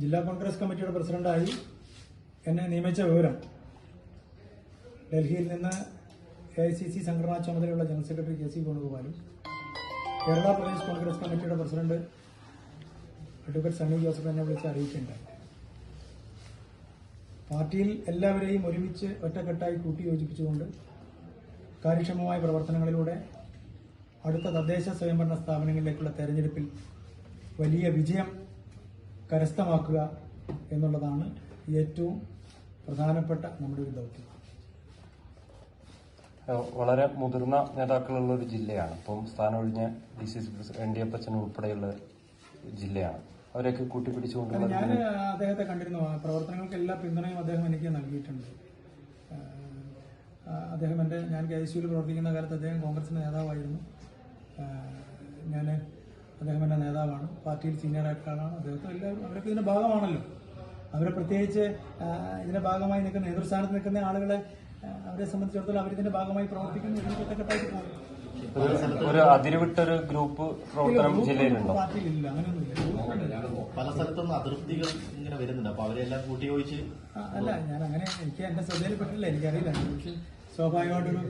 ജില്ലാ കോൺഗ്രസ് കമ്മിറ്റിയുടെ പ്രസിഡന്റായി എന്നെ നിയമിച്ച വിവരം. ഡൽഹിയിൽ നിന്ന് എ ഐ സി സി സംഘടനാ ചുമതലയുള്ള general secretary K C വേണുഗോപാലും Kerala Pradesh Congress committee president advocate Sunny Joseph എന്നെ വിളിച്ച് അറിയിക്കുകയുണ്ടായി പാർട്ടിയിൽ എല്ലാവരെയും ഒരുമിച്ച് ഒറ്റക്കെട്ടായി കൂട്ടിയോജിപ്പിച്ചുകൊണ്ട് കാര്യക്ഷമമായ പ്രവർത്തനങ്ങളിലൂടെ അടുത്ത തദ്ദേശ സ്വയംഭരണ സ്ഥാപനങ്ങളിലേക്കുള്ള തെരഞ്ഞെടുപ്പിൽ വലിയ വിജയം കരസ്ഥമാക്കുക എന്നുള്ളതാണ് ഏറ്റവും പ്രധാനപ്പെട്ട നമ്മുടെ ഒരു ദൗത്യം. വളരെ മുതിർന്ന നേതാക്കളുള്ള ഒരു ജില്ലയാണ്. അപ്പം സ്ഥാനമൊഴിഞ്ഞ D C C president N D Eppachan ഉൾപ്പെടെയുള്ള ജില്ലയാണ്. അവരെയൊക്കെ കൂട്ടിപ്പിടിച്ചുകൊണ്ടുള്ള ഞാൻ അദ്ദേഹത്തെ കണ്ടിരുന്നു. ആ പ്രവർത്തനങ്ങൾക്ക് എല്ലാ പിന്തുണയും അദ്ദേഹം എനിക്ക് നൽകിയിട്ടുണ്ട്. അദ്ദേഹം എന്റെ ഞാൻ കെ ഐ സിയിൽ പ്രവർത്തിക്കുന്ന കാലത്ത് അദ്ദേഹം കോൺഗ്രസിന്റെ നേതാവായിരുന്നു. ഞാൻ അദ്ദേഹം എന്റെ നേതാവാണ് പാർട്ടിയിൽ സീനിയർ ആയിട്ടാണ് അദ്ദേഹത്തെ എല്ലാവരും അവരൊക്കെ ഇതിന്റെ ഭാഗമാണല്ലോ. അവരെ പ്രത്യേകിച്ച് ഇതിന്റെ ഇതിന്റെ ഭാഗമായി നിൽക്കുന്ന നേതൃസ്ഥാനത്ത് നിൽക്കുന്ന ആളുകളെ അവരെ സംബന്ധിച്ചിടത്തോളം അവരിതിന്റെ ഭാഗമായി പ്രവർത്തിക്കുന്ന പോകും. ഒരു- ഒരു അതിരുവിട്ടൊരു ഗ്രൂപ്പ് പ്രവർത്തനം ജില്ലയിലുണ്ടോ? പാർട്ടിയിലില്ല അങ്ങനെയൊന്നുമില്ല. പല സ്ഥലത്തും അതിർത്തികൾ ഇങ്ങനെ വരുന്നുണ്ട്. അപ്പൊ അവരെല്ലാം കൂട്ടിയോജിച്ച് അല്ല ഞാൻ അങ്ങനെ എനിക്ക് എന്റെ ശ്രദ്ധയിൽപ്പെട്ടില്ല എനിക്കറിയില്ല. പക്ഷെ സ്വാഭാവികമായിട്ടൊരു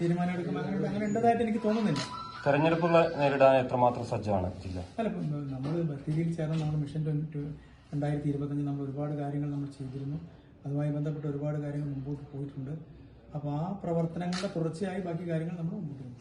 തീരുമാനം എടുക്കുമ്പോൾ അങ്ങനെ അങ്ങനെ ഉണ്ടതായിട്ട് എനിക്ക് തോന്നുന്നില്ല. തെരഞ്ഞെടുപ്പുകൾ നേരിടാൻ എത്രമാത്രം സജ്ജമാണ് ജില്ല? നമ്മൾ ബത്തേരിയിൽ ചേർന്ന് നമ്മൾ മിഷൻ രണ്ടായിരത്തി ഇരുപത്തഞ്ച് നമ്മൾ ഒരുപാട് കാര്യങ്ങൾ നമ്മൾ ചെയ്തിരുന്നു. അതുമായി ബന്ധപ്പെട്ട് ഒരുപാട് കാര്യങ്ങൾ മുമ്പോട്ട് പോയിട്ടുണ്ട്. അപ്പോൾ ആ പ്രവർത്തനങ്ങളുടെ തുടർച്ചയായി ബാക്കി കാര്യങ്ങൾ നമ്മൾ മുമ്പോട്ട് പോകും.